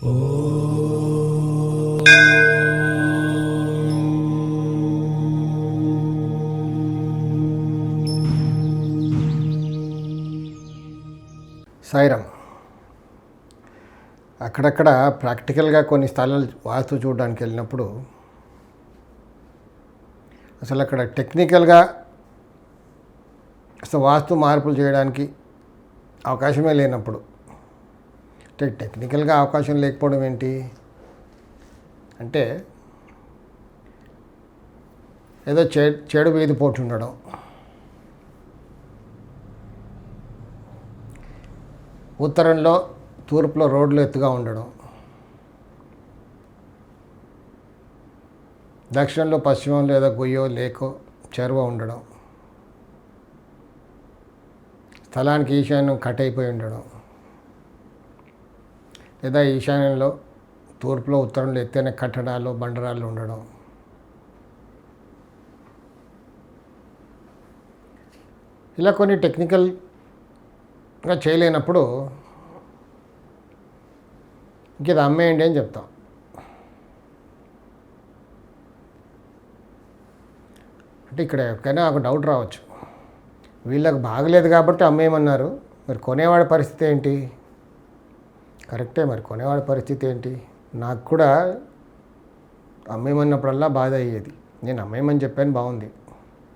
సాయిరామ్ అక్కడక్కడ ప్రాక్టికల్గా కొన్ని స్థలాలు వాస్తు చూడడానికి వెళ్ళినప్పుడు అసలు అక్కడ టెక్నికల్గా అసలు వాస్తు మార్పులు చేయడానికి అవకాశమే లేనప్పుడు అంటే టెక్నికల్గా అవకాశం లేకపోవడం ఏంటి? అంటే ఏదో చే చెడు వీధి పోటు ఉండడం. ఉత్తరంలో తూర్పులో రోడ్లు ఎత్తుగా ఉండడం. దక్షిణంలో పశ్చిమంలో ఏదో గొయ్యో లేకో చెరువ ఉండడం. స్థలానికి ఈశాన్యం కట్ అయిపోయి ఉండడం. లేదా ఈశాన్యంలో తూర్పులో ఉత్తరంలో ఎత్తైన కట్టడాలు బండరాళ్ళు ఉండడం. ఇలా కొన్ని టెక్నికల్గా చేయలేనప్పుడు ఇంక ఇది అమ్మేయండి అని చెప్తాం. అంటే ఇక్కడ ఎవరికైనా ఒక డౌట్ రావచ్చు. వీళ్ళకి బాగలేదు కాబట్టి అమ్మేయమన్నారు. మరి కొనేవాడి పరిస్థితి ఏంటి? కరెక్టే మరి కొనేవాడి పరిస్థితి ఏంటి? నాకు కూడా అమ్మేయమన్నప్పుడల్లా బాధ అయ్యేది. నేను అమ్మేయమని చెప్పాను బాగుంది.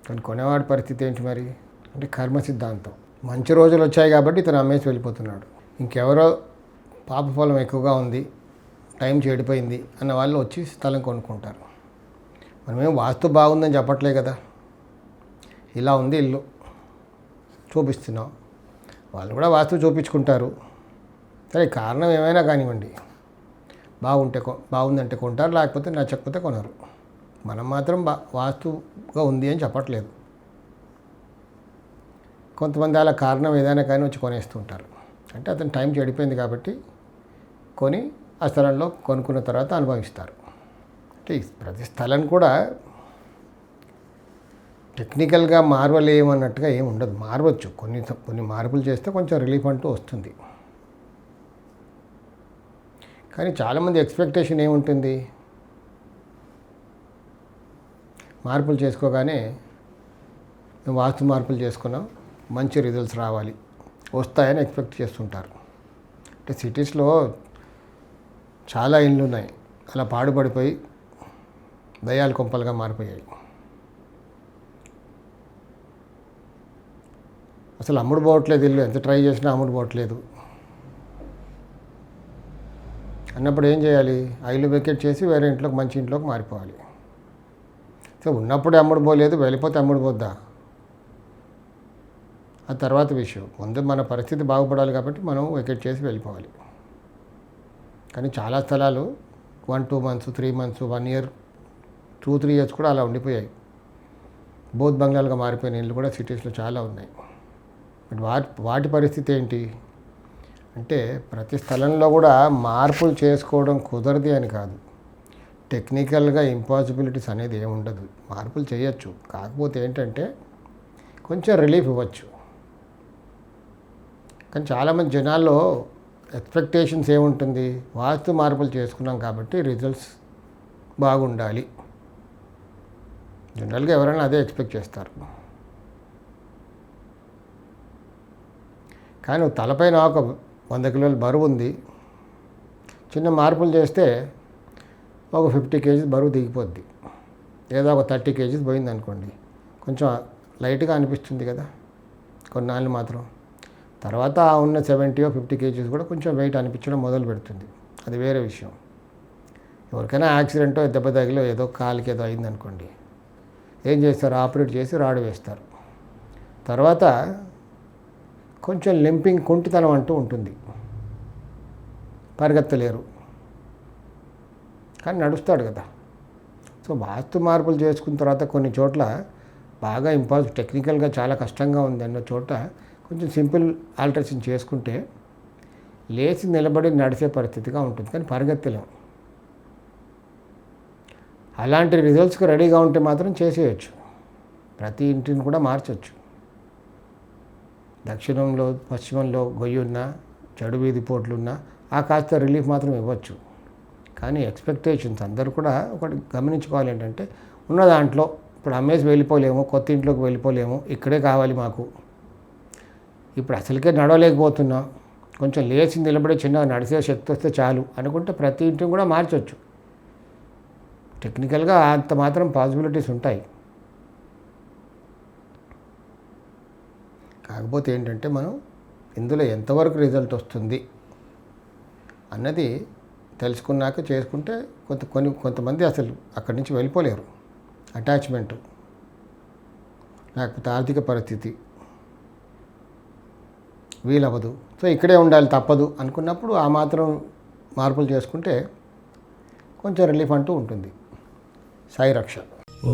కానీ కొనేవాడి పరిస్థితి ఏంటి మరి? అంటే కర్మ సిద్ధాంతం. మంచి రోజులు వచ్చాయి కాబట్టి ఇతను అమ్మేసి వెళ్ళిపోతున్నాడు. ఇంకెవరో పాప పొలం ఎక్కువగా ఉంది టైం చెడిపోయింది అన్న వాళ్ళు వచ్చి స్థలం కొనుక్కుంటారు. మనమేం వాస్తు బాగుందని చెప్పట్లే కదా. ఇలా ఉంది ఇల్లు. చూపిస్తున్నాం. వాళ్ళు కూడా వాస్తు చూపించుకుంటారు. సరే కారణం ఏమైనా కానివ్వండి. బాగుంటే కొ బాగుందంటే కొంటారు లేకపోతే నచ్చకపోతే కొనరు. మనం మాత్రం బా వాస్తుగా ఉంది అని చెప్పట్లేదు. కొంతమంది అలా కారణం ఏదైనా కానీ వచ్చి కొనేస్తుంటారు అంటే అతను టైం చెడిపోయింది కాబట్టి కొని ఆ స్థలంలో కొనుక్కున్న తర్వాత అనుభవిస్తారు. అంటే ప్రతి స్థలం కూడా టెక్నికల్గా మార్వలేమన్నట్టుగా ఏమి ఉండదు మారవచ్చు. కొన్ని కొన్ని మార్పులు చేస్తే కొంచెం రిలీఫ్ అంటూ వస్తుంది. కానీ చాలామంది ఎక్స్పెక్టేషన్ ఏముంటుంది? మార్పులు చేసుకోగానే మేము వాస్తు మార్పులు చేసుకున్నాం మంచి రిజల్ట్స్ రావాలి వస్తాయని ఎక్స్పెక్ట్ చేస్తుంటారు. అంటే సిటీస్లో చాలా ఇండ్లు ఉన్నాయి అలా పాడుపడిపోయి దయాల కొంపలుగా మారిపోయాయి. అసలు అమ్ముడు పోవట్లేదు ఇల్లు ఎంత ట్రై చేసినా అమ్ముడు పోవట్లేదు. అన్నప్పుడు ఏం చేయాలి? ఆ ఇల్లు వెకెట్ చేసి వేరే ఇంట్లోకి మంచి ఇంట్లోకి మారిపోవాలి. సో ఉన్నప్పుడే అమ్ముడు పోలేదు వెళ్ళిపోతే అమ్ముడు పోద్దా? ఆ తర్వాత విషయం. ముందు మన పరిస్థితి బాగుపడాలి కాబట్టి మనం వెకెట్ చేసి వెళ్ళిపోవాలి. కానీ చాలా స్థలాలు one two months three months one year two three years కూడా అలా ఉండిపోయాయి. బౌద్ధ బంగ్లాలుగా మారిపోయిన ఇళ్ళు కూడా సిటీస్లో చాలా ఉన్నాయి. బట్ వాటి వాటి పరిస్థితి ఏంటి? అంటే ప్రతి స్థలంలో కూడా మార్పులు చేసుకోవడం కుదరది అని కాదు. టెక్నికల్గా ఇంపాసిబిలిటీస్ అనేది ఏమి ఉండదు. మార్పులు చేయొచ్చు. కాకపోతే ఏంటంటే కొంచెం రిలీఫ్ ఇవ్వచ్చు. కానీ చాలామంది జనాల్లో ఎక్స్పెక్టేషన్స్ ఏముంటుంది? వాస్తు మార్పులు చేసుకున్నాం కాబట్టి రిజల్ట్స్ బాగుండాలి. జనరల్గా ఎవరైనా అదే ఎక్స్పెక్ట్ చేస్తారు. కానీ తలపైన ఒక వంద కిలోల బరువు ఉంది. చిన్న మార్పులు చేస్తే ఒక ఫిఫ్టీ కేజీస్ బరువు దిగిపోద్ది. లేదా ఒక థర్టీ కేజీస్ పోయింది అనుకోండి కొంచెం లైట్గా అనిపిస్తుంది కదా. కొన్నాళ్ళు మాత్రం. తర్వాత ఆ ఉన్న సెవెంటీయో ఫిఫ్టీ కేజీస్ కూడా కొంచెం వెయిట్ అనిపించడం మొదలు పెడుతుంది. అది వేరే విషయం. ఎవరికైనా యాక్సిడెంటో దెబ్బ తగిలో ఏదో కాలుకి ఏదో అయింది అనుకోండి ఏం చేస్తారు? ఆపరేట్ చేసి రాడు వేస్తారు. తర్వాత కొంచెం లింపింగ్ కుంటితనం అంటూ ఉంటుంది. పరిగెత్తలేరు. కానీ నడుస్తాడు కదా. సో వాస్తు మార్పులు చేసుకున్న తర్వాత కొన్ని చోట్ల బాగా ఇంపాసిబుల్ టెక్నికల్గా చాలా కష్టంగా ఉంది అన్న చోట కొంచెం సింపుల్ ఆల్టరేషన్ చేసుకుంటే లేచి నిలబడి నడిచే పరిస్థితిగా ఉంటుంది. కానీ పరిగెత్తలేం. అలాంటి రిజల్ట్స్కి రెడీగా ఉంటే మాత్రం చేసేయచ్చు. ప్రతి ఇంటిని కూడా మార్చచ్చు. దక్షిణంలో పశ్చిమంలో గొయ్యి ఉన్నా చెడు వీధి పోట్లున్నా ఆ కాస్త రిలీఫ్ మాత్రం ఇవ్వచ్చు. కానీ ఎక్స్పెక్టేషన్స్ అందరూ కూడా ఒకటి గమనించుకోవాలి ఏంటంటే ఉన్న దాంట్లో ఇప్పుడు అమ్మేసి వెళ్ళిపోలేము కొత్త ఇంట్లోకి వెళ్ళిపోలేము ఇక్కడే కావాలి మాకు. ఇప్పుడు అసలుకే నడవలేకపోతున్నాం. కొంచెం లేచి నిలబడి చిన్నగా నడిచే శక్తి వస్తే చాలు అనుకుంటే ప్రతి ఇంటిని కూడా మార్చవచ్చు టెక్నికల్గా అంత మాత్రం పాసిబిలిటీస్ ఉంటాయి. కాకపోతే ఏంటంటే మనం ఇందులో ఎంతవరకు రిజల్ట్ వస్తుంది? అన్నది తెలుసుకున్నాక చేసుకుంటే కొంత కొన్ని కొంతమంది అసలు అక్కడి నుంచి వెళ్ళిపోలేరు. అటాచ్మెంట్. లేకపోతే ఆర్థిక పరిస్థితి. వీలవ్వదు. సో ఇక్కడే ఉండాలి తప్పదు అనుకున్నప్పుడు ఆ మాత్రం మార్పులు చేసుకుంటే కొంచెం రిలీఫ్ అంటూ ఉంటుంది. సాయి రక్ష. ఓ